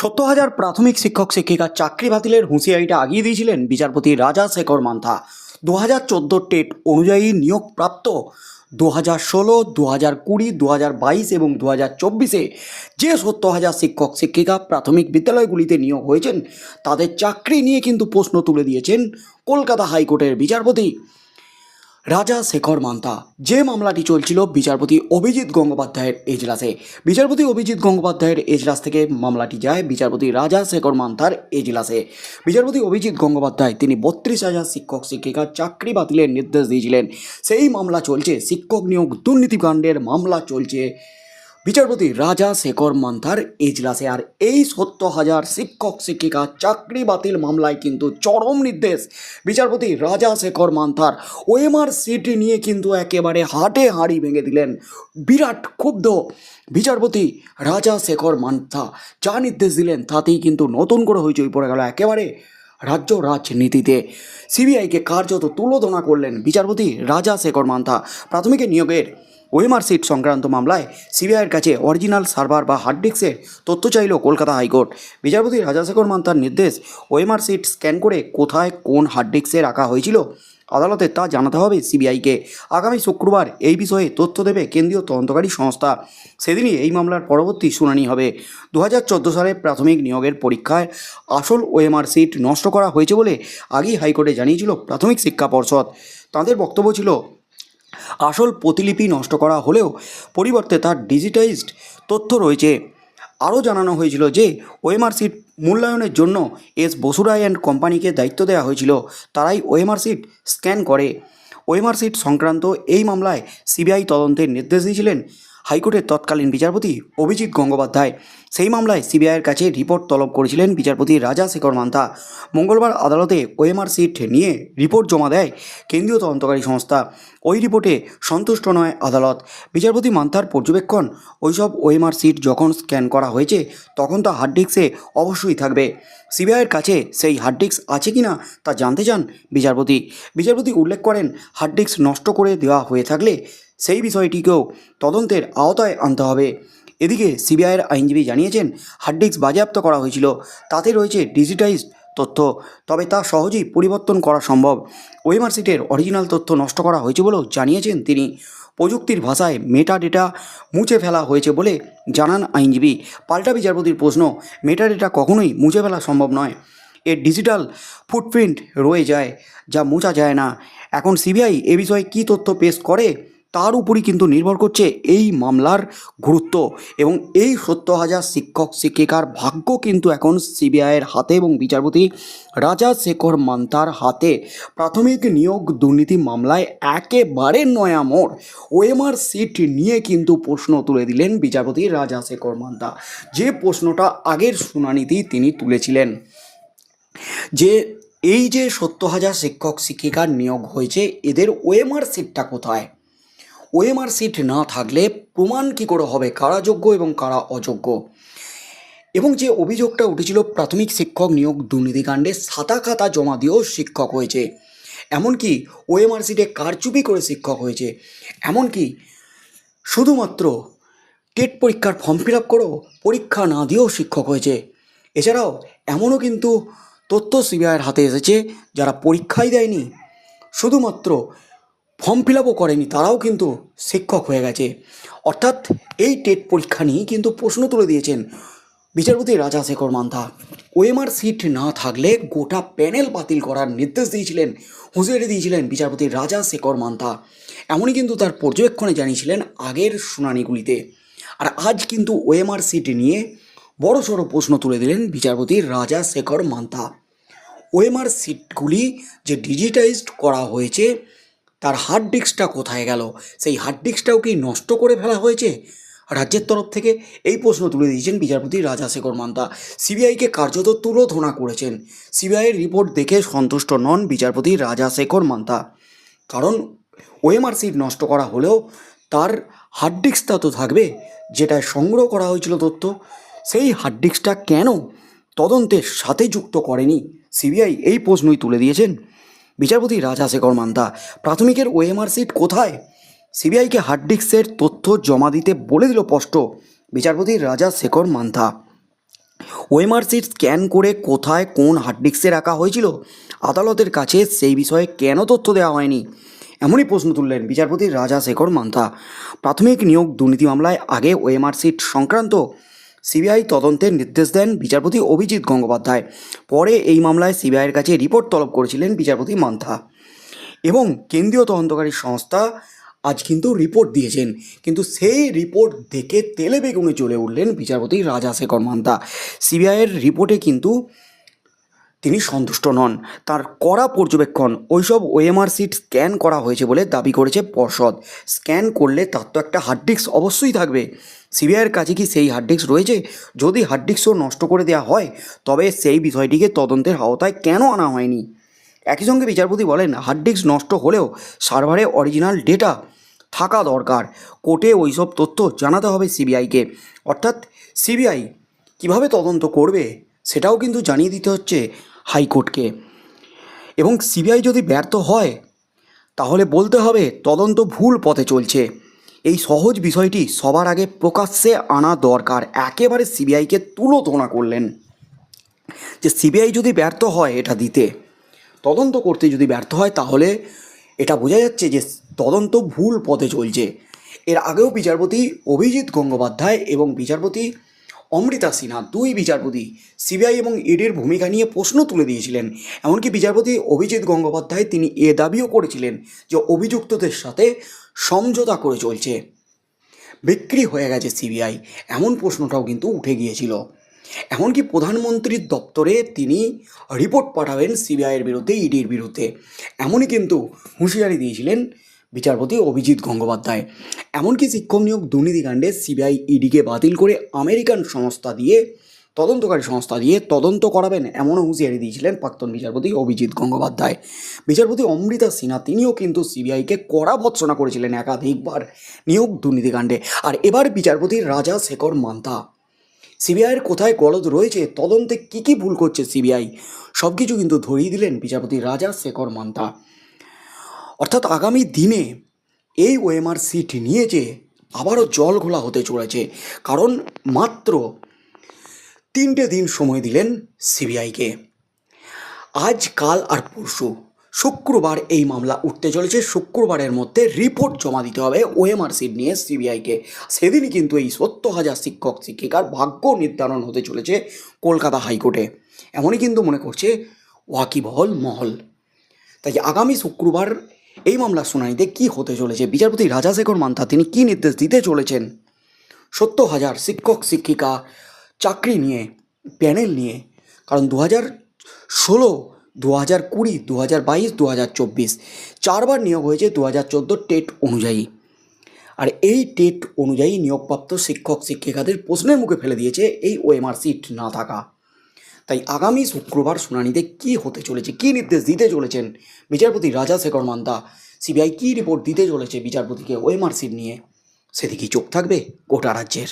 সত্তর হাজার প্রাথমিক শিক্ষক শিক্ষিকার চাকরি বাতিলের হুঁশিয়ারিটা আগিয়ে দিয়েছিলেন বিচারপতি রাজা শেখর মান্থা। দু হাজার চোদ্দ টেট অনুযায়ী নিয়োগপ্রাপ্ত, দু হাজার ষোলো, দু হাজার কুড়ি, দু হাজার বাইশ এবং দু হাজার চব্বিশে যে সত্তর হাজার শিক্ষক শিক্ষিকা প্রাথমিক বিদ্যালয়গুলিতে নিয়োগ হয়েছেন, তাদের চাকরি নিয়ে কিন্তু প্রশ্ন তুলে দিয়েছেন কলকাতা হাইকোর্টের বিচারপতি। রাজা শেখর মান্তা। যে মামলাটি চলছিল, বিচারপতি অভিজিৎ গঙ্গোপাধ্যায়ের এজলাসে। বিচারপতি অভিজিৎ গঙ্গোপাধ্যায়ের এজলাস থেকে মামলাটি যায় বিচারপতি রাজা শেখর মান্তার এজলাসে। বিচারপতি অভিজিৎ গঙ্গোপাধ্যায়, তিনি বত্রিশ হাজার শিক্ষক শিক্ষিকার চাকরি বাতিলের নির্দেশ দিয়েছিলেন। সেই মামলা চলছে, শিক্ষক নিয়োগ দুর্নীতিকাণ্ডের মামলা চলছে। বিচারপতি রাজা শেখর মান্থার এজলাসে আর এই সত্তর হাজার শিক্ষক শিক্ষিকা চাকরি বাতিল মামলায় কিন্তু চরম নির্দেশ বিচারপতি রাজা শেখর মান্থার। ওএমআর সিটি নিয়ে কিন্তু একেবারে হাটে হাঁড়ি ভেঙে দিলেন বিরাট ক্ষুব্ধ বিচারপতি রাজা শেখর মান্থা। যা নির্দেশ দিলেন তাতেই কিন্তু নতুন করে হইচই পড়ে গেল একেবারে রাজ্য রাজনীতিতে। সিবিআইকে কার্যত তুলোধনা করলেন বিচারপতি রাজা শেখর মান্থা। প্রাথমিক নিয়োগের ওএমআর সিট সংক্রান্ত মামলায় সিবিআইয়ের কাছে অরিজিনাল সার্ভার বা হার্ড ডিস্কের তথ্য চাইল কলকাতা হাইকোর্ট। বিচারপতি রাজাশেখর মান্তার নির্দেশ ওএমআর সিট স্ক্যান করে কোথায় কোন হার্ড ডিস্কে রাখা হয়েছিল আদালতে তা জানাতে হবে সিবিআইকে। আগামী শুক্রবার এই বিষয়ে তথ্য দেবে কেন্দ্রীয় তদন্তকারী সংস্থা। সেদিনই এই মামলার পরবর্তী শুনানি হবে। দু হাজার চোদ্দ সালে প্রাথমিক নিয়োগের পরীক্ষায় আসল ওএমআর সিট নষ্ট করা হয়েছে বলে আগেই হাইকোর্টে জানিয়েছিল প্রাথমিক শিক্ষা পর্ষদ। তাদের বক্তব্য ছিল আসল প্রতিলিপি নষ্ট করা হলেও পরিবর্তে তার ডিজিটাইজড তথ্য রয়েছে। আরও জানানো হয়েছিল যে ওএমআর মূল্যায়নের জন্য এস বসুরাই অ্যান্ড কোম্পানিকে দায়িত্ব দেওয়া হয়েছিল। তারাই ওএমআর সিট স্ক্যান করে। ওএমআর সিট সংক্রান্ত এই মামলায় সিবিআই তদন্তের নির্দেশ দিয়েছিলেন হাইকোর্টের তৎকালীন বিচারপতি অভিজিৎ গঙ্গোপাধ্যায়। সেই মামলায় সিবিআইয়ের কাছে রিপোর্ট তলব করেছিলেন বিচারপতি রাজা শেখর মান্তা। মঙ্গলবার আদালতে ওএমআর সিট নিয়ে রিপোর্ট জমা দেয় কেন্দ্রীয় তদন্তকারী সংস্থা। ওই রিপোর্টে সন্তুষ্ট নয় আদালত। বিচারপতি মান্তার পর্যবেক্ষণ, ওইসব ওএমআর সিট যখন স্ক্যান করা হয়েছে, তখন তা হার্ড ডিস্কে অবশ্যই থাকবে। সিবিআইয়ের কাছে সেই হার্ড ডিস্ক আছে কি না তা জানতে চান বিচারপতি। বিচারপতি উল্লেখ করেন, হার্ড ডিস্ক নষ্ট করে দেওয়া হয়ে থাকলে সেই বিষয়টিকেও তদন্তের আওতায় আনতে হবে। এদিকে সিবিআইয়ের আইনজীবী জানিয়েছেন হার্ড ডিস্ক বাজেয়াপ্ত করা হয়েছিল। তাতে রয়েছে ডিজিটাইজড তথ্য, তবে তা সহজেই পরিবর্তন করা সম্ভব। ওয়েমার সিটের অরিজিনাল তথ্য নষ্ট করা হয়েছে বলেও জানিয়েছেন তিনি। প্রযুক্তির ভাষায় মেটা ডেটা মুছে ফেলা হয়েছে বলে জানান আইনজীবী। পাল্টা বিচারপতির প্রশ্ন মেটা ডেটা কখনোই মুছে ফেলা সম্ভব নয়। এর ডিজিটাল ফুটপ্রিন্ট রয়ে যায়, যা মোছা যায় না। এখন সিবিআই এ বিষয়ে কী তথ্য পেশ করে? তার উপরই কিন্তু নির্ভর করছে এই মামলার গুরুত্ব। এবং এই সত্তর হাজার শিক্ষক, শিক্ষিকার ভাগ্য কিন্তু এখন সিবিআইয়ের হাতে এবং বিচারপতি রাজা শেখর মান্তার হাতে। প্রাথমিক নিয়োগ দুর্নীতি মামলায় একেবারে নয়া মোড়। ওএমআর সিট নিয়ে কিন্তু প্রশ্ন তুলে দিলেন বিচারপতি রাজা শেখর মান্তা। যে প্রশ্নটা আগের শুনানিতেই তিনি তুলেছিলেন, যে এই যে সত্তর হাজার শিক্ষক, শিক্ষিকার নিয়োগ হয়েছে, এদের ওএমআর সিটটা কোথায়? ওএমআর সিট না থাকলে প্রমাণ কী করে হবে? কারা যোগ্য এবং কারা অযোগ্য? এবং যে অভিযোগটা উঠেছিল, প্রাথমিক শিক্ষক নিয়োগ দুর্নীতিকাণ্ডে সাদা খাতা জমা দিয়েও শিক্ষক হয়েছে। এমনকি ওএমআর সিটে কারচুপি করে শিক্ষক হয়েছে। এমনকি শুধুমাত্র টেট পরীক্ষার ফর্ম ফিল আপ করেও পরীক্ষা না দিয়েও শিক্ষক হয়েছে। এছাড়াও এমনও কিন্তু তথ্য সিবিআইয়ের হাতে এসেছে, যারা পরীক্ষাই দেয়নি। শুধুমাত্র ফর্ম ফিল আপও করেনি, তারাও কিন্তু শিক্ষক হয়ে গেছে। অর্থাৎ এই টেট পরীক্ষা নিয়েই কিন্তু প্রশ্ন তুলে দিয়েছেন বিচারপতি রাজা শেখর মান্থা ওএমআর সিট না থাকলে গোটা প্যানেল বাতিল করার নির্দেশ দিয়েছিলেন, হুঁশিয়ারি দিয়েছিলেন বিচারপতি রাজা শেখর মান্থা। এমনই কিন্তু তার পর্যবেক্ষণে জানিয়েছিলেন আগের শুনানিগুলিতে। আর আজ কিন্তু ওএমআর সিট নিয়ে বড় সড়ো প্রশ্ন তুলে দিলেন বিচারপতি রাজা শেখর মান্থা ওএমআর সিটগুলি যে ডিজিটাইজড করা হয়েছে তার হার্ড ডিস্কটা কোথায় গেল? সেই হার্ড ডিস্কটাও কি নষ্ট করে ফেলা হয়েছে? রাজ্যের তরফ থেকে এই প্রশ্ন তুলে দিয়েছেন বিচারপতি রাজা শেখর মান্তা সিবিআইকে কার্যত তুলোধনা করেছেন। সিবিআইয়ের রিপোর্ট দেখে সন্তুষ্ট নন বিচারপতি রাজা শেখর মান্তা কারণ ওএমআর সিট নষ্ট করা হলেও তার হার্ড ডিস্কটা তো থাকবে যেটা সংগ্রহ করা হয়েছিল তথ্য। সেই হার্ড ডিস্কটা কেন তদন্তের সাথে যুক্ত করেনি? সিবিআই এই প্রশ্নই তুলে দিয়েছেন। বিচারপতি রাজা শেখর মান্তা প্রাথমিকের ওএমআর সিট কোথায়? সিবিআইকে হার্ড ডিস্কের তথ্য জমা দিতে বলে দিল স্পষ্ট, বিচারপতি Raja Shekhar Mantha OMR sheet scan করে কোথায় কোন হার্ড ডিস্কে রাখা হয়েছিল? আদালতের কাছে সেই বিষয়ে কেন তথ্য দেওয়া হয়নি? এমনই প্রশ্ন তুললেন বিচারপতি রাজা শেখর মান্থা প্রাথমিক নিয়োগ দুর্নীতি মামলায় আগে ওএমআর সিট সংক্রান্ত সিবিআই তদন্তের নির্দেশ দেন বিচারপতি অভিজিৎ গঙ্গোপাধ্যায়। পরে এই মামলায় সিবিআইয়ের কাছে রিপোর্ট তলব করেছিলেন বিচারপতি মান্থা। এবং কেন্দ্রীয় তদন্তকারী সংস্থা আজ কিন্তু রিপোর্ট দিয়েছেন। কিন্তু সেই রিপোর্ট দেখে তেলে বেগুনে চলে উঠলেন বিচারপতি রাজা শেখর মান্তা সিবিআইয়ের রিপোর্টে কিন্তু তিনি সন্তুষ্ট নন। তার কড়া পর্যবেক্ষণ, ওইসব ওএমআর সিট স্ক্যান করা হয়েছে বলে দাবি করেছে পর্ষদ। স্ক্যান করলে তার তো একটা হার্ড ডিস্ক অবশ্যই থাকবে। সিবিআইয়ের কাছে কি সেই হার্ড ডিস্ক রয়েছে? যদি হার্ড ডিস্কও নষ্ট করে দেওয়া হয়, তবে সেই বিষয়টিকে তদন্তের আওতায় কেন আনা হয়নি? একই সঙ্গে বিচারপতি বলেন হার্ড ডিস্ক নষ্ট হলেও সার্ভারে অরিজিনাল ডেটা থাকা দরকার। কোর্টে ওইসব তথ্য জানাতে হবে সিবিআইকে অর্থাৎ সিবিআই কীভাবে তদন্ত করবে? সেটাও কিন্তু জানিয়ে দিতে হচ্ছে হাইকোর্টকে। এবং সিবিআই যদি ব্যর্থ হয়, তাহলে বলতে হবে তদন্ত ভুল পথে চলছে। এই সহজ বিষয়টি সবার আগে প্রকাশ্যে আনা দরকার। একেবারে সিবিআইকে তুলোধনা করলেন যে সিবিআই যদি ব্যর্থ হয় এটা দিতে। তদন্ত করতে যদি ব্যর্থ হয়, তাহলে এটা বোঝা যাচ্ছে যে তদন্ত ভুল পথে চলছে। এর আগেও বিচারপতি অভিজিৎ গঙ্গোপাধ্যায় এবং বিচারপতি অমৃতা সিনহা, দুই বিচারপতি। সিবিআই এবং ইডির ভূমিকা নিয়ে প্রশ্ন তুলে দিয়েছিলেন। এমনকি বিচারপতি অভিজিৎ গঙ্গোপাধ্যায় তিনি এ দাবিও করেছিলেন যে অভিযুক্তদের সাথে সমঝোতা করে চলছে। বিক্রি হয়ে গেছে সিবিআই, এমন প্রশ্নটাও কিন্তু উঠে গিয়েছিল। এমনকি প্রধানমন্ত্রীর দপ্তরে তিনি রিপোর্ট পাঠাবেন সিবিআইয়ের বিরুদ্ধে, ইডির বিরুদ্ধে। এমনই কিন্তু হুঁশিয়ারি দিয়েছিলেন বিচারপতি অভিজিৎ গঙ্গোপাধ্যায়। এমনকি শিক্ষক নিয়োগ দুর্নীতিকাণ্ডে সিবিআই ইডিকে বাতিল করে আমেরিকান সংস্থা দিয়ে, তদন্তকারী সংস্থা দিয়ে তদন্ত করাবেন এমনও হুঁশিয়ারি দিয়েছিলেন প্রাক্তন বিচারপতি অভিজিৎ গঙ্গোপাধ্যায়। বিচারপতি অমৃতা সিনহা, তিনিও কিন্তু সিবিআইকে কড়া ভৎসনা করেছিলেন একাধিকবার নিয়োগ দুর্নীতিকাণ্ডে আর এবার বিচারপতি রাজা শেখর মান্তা। সিবিআইয়ের কোথায় গলদ রয়েছে, তদন্তে কী কী ভুল করছে সিবিআই সব কিছু কিন্তু ধরিয়ে দিলেন বিচারপতি রাজা শেখর মান্তা। অর্থাৎ আগামী দিনে এই ওএমআর সিট নিয়ে যে আবারও জল ঘোলা হতে চলেছে, কারণ মাত্র তিনটে দিন সময় দিলেন সিবিআইকে আজ, কাল আর পরশু শুক্রবার এই মামলা উঠতে চলেছে। শুক্রবারের মধ্যে রিপোর্ট জমা দিতে হবে ওএমআর সিট নিয়ে সিবিআইকে সেদিনই কিন্তু এই সত্তর হাজার শিক্ষক, শিক্ষিকার ভাগ্য নির্ধারণ হতে চলেছে কলকাতা হাইকোর্টে। এমনই কিন্তু মনে করছে ওয়াকিবহল মহল। তাই আগামী শুক্রবার এই মামলার শুনানিতে কি হতে চলেছে? বিচারপতি রাজাশেখর মান্থা তিনি কি নির্দেশ দিতে চলেছেন? সত্তর হাজার শিক্ষক, শিক্ষিকা চাকরি নিয়ে, প্যানেল নিয়ে, কারণ দু হাজার ষোলো দু হাজার কুড়ি দু হাজার বাইশ দু হাজার চব্বিশ, চারবার নিয়োগ হয়েছে দু হাজার চোদ্দ টেট অনুযায়ী। আর এই টেট অনুযায়ী নিয়োগপ্রাপ্ত শিক্ষক, শিক্ষিকাদের প্রশ্নের মুখে ফেলে দিয়েছে এই ওএমআর সিট না থাকা। তাই আগামী শুক্রবার শুনানিতে কি হতে চলেছে, কি নির্দেশ দিতে চলেছেন বিচারপতি রাজা শেখর মান্দা? সিবিআই কী রিপোর্ট দিতে চলেছে বিচারপতিকে ওয়েমার্সির নিয়ে? সেদিকেই চোখ থাকবে গোটা রাজ্যের।